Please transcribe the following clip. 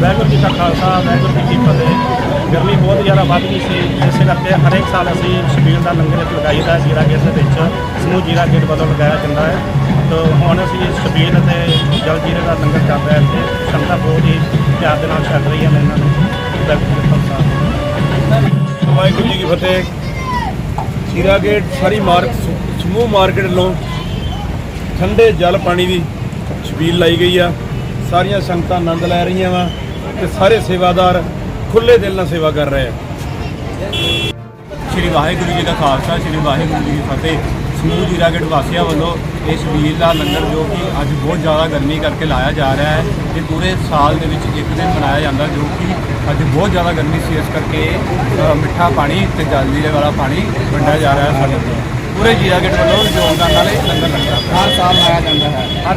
ਵਾਹਿਗੁਰੂ ਜੀ ਕਾ ਖਾਲਸਾ, ਵਾਹਿਗੁਰੂ ਜੀ ਕੀ ਫਤਿਹ। ਗਰਮੀ ਬਹੁਤ ਜ਼ਿਆਦਾ ਵੱਧ ਗਈ ਸੀ, ਇਸੇ ਕਰਕੇ ਹਰੇਕ ਸਾਲ ਅਸੀਂ ਛਬੀਲ ਦਾ ਲੰਗਰ ਇੱਥੇ ਲਗਾਈਦਾ ਹੈ, ਜੀਰਾ ਗੇਟ ਦੇ ਵਿੱਚ। ਸਮੂਹ ਜੀਰਾ ਗੇਟ ਵੱਲੋਂ ਲਗਾਇਆ ਜਾਂਦਾ ਹੈ। ਤੋ ਹੁਣ ਅਸੀਂ ਛਬੀਲ ਅਤੇ ਜਲ ਜੀਰੇ ਦਾ ਲੰਗਰ ਚੱਲ ਰਿਹਾ ਹੈ ਤੇ ਸੰਗਤਾਂ ਬਹੁਤ ਹੀ ਪਿਆਰ ਦੇ ਨਾਲ ਛੱਡ ਰਹੀਆਂ ਨੇ ਇਹਨਾਂ ਨੂੰ। ਵਾਹਿਗੁਰੂ ਜੀ ਖਾਲਸਾ। ਵਾਹਿਗੁਰੂ ਜੀ ਕੀ ਫਤਿਹ। ਜ਼ੀਰਾ ਗੇਟ, ਸਾਰੀ ਮਾਰਕ ਸਮੂਹ ਮਾਰਕੀਟ ਵੱਲੋਂ ਠੰਡੇ ਜਲ ਪਾਣੀ ਦੀ ਛਬੀਲ ਲਾਈ ਗਈ ਆ। ਸਾਰੀਆਂ ਸੰਗਤਾਂ ਆਨੰਦ ਲੈ ਰਹੀਆਂ ਵਾ। ਤੇ ਸਾਰੇ ਸੇਵਾਦਾਰ ਖੁੱਲੇ ਦਿਲ ਨਾਲ ਸੇਵਾ ਕਰ ਰਹੇ ਆ। ਸ਼੍ਰੀ ਵਾਹਿਗੁਰੂ ਜੀ ਦਾ ਖਾਲਸਾ, ਸ਼੍ਰੀ ਵਾਹਿਗੁਰੂ ਜੀ ਕੀ ਫਤਿਹ। ਸਮੂਹ ਜੀਰਾਗੜ ਵਾਸੀਆਂ ਵੱਲੋਂ ਇਹ ਸ਼ਬੀਲ ਦਾ ਲੰਗਰ ਜੋ ਕਿ ਅੱਜ ਬਹੁਤ ਜ਼ਿਆਦਾ ਗਰਮੀ ਕਰਕੇ ਲਾਇਆ ਜਾ ਰਿਹਾ ਹੈ ਇਹ ਪੂਰੇ ਸਾਲ ਦੇ ਵਿੱਚ ਇੱਕ ਦਿਨ ਮਨਾਇਆ ਜਾਂਦਾ ਜੋ ਕਿ ਅੱਜ ਬਹੁਤ ਜ਼ਿਆਦਾ ਗਰਮੀ ਸੀ। ਇਸ ਕਰਕੇ ਮਿੱਠਾ ਪਾਣੀ ਤੇ ਜਲ ਵਾਲਾ ਪਾਣੀ ਵੰਡਿਆ ਜਾ ਰਿਹਾ ਹੈ ਸਾਡੇ ਪੂਰੇ ਜੀਰਾਗੜ ਵੱਲੋਂ ਯੋਗਦਾਨ ਨਾਲ ਇਹ ਲੰਗਰ ਲੱਗਦਾ ਹਰ ਸਾਲ ਲਾਇਆ ਜਾਂਦਾ ਹੈ। ਹਰ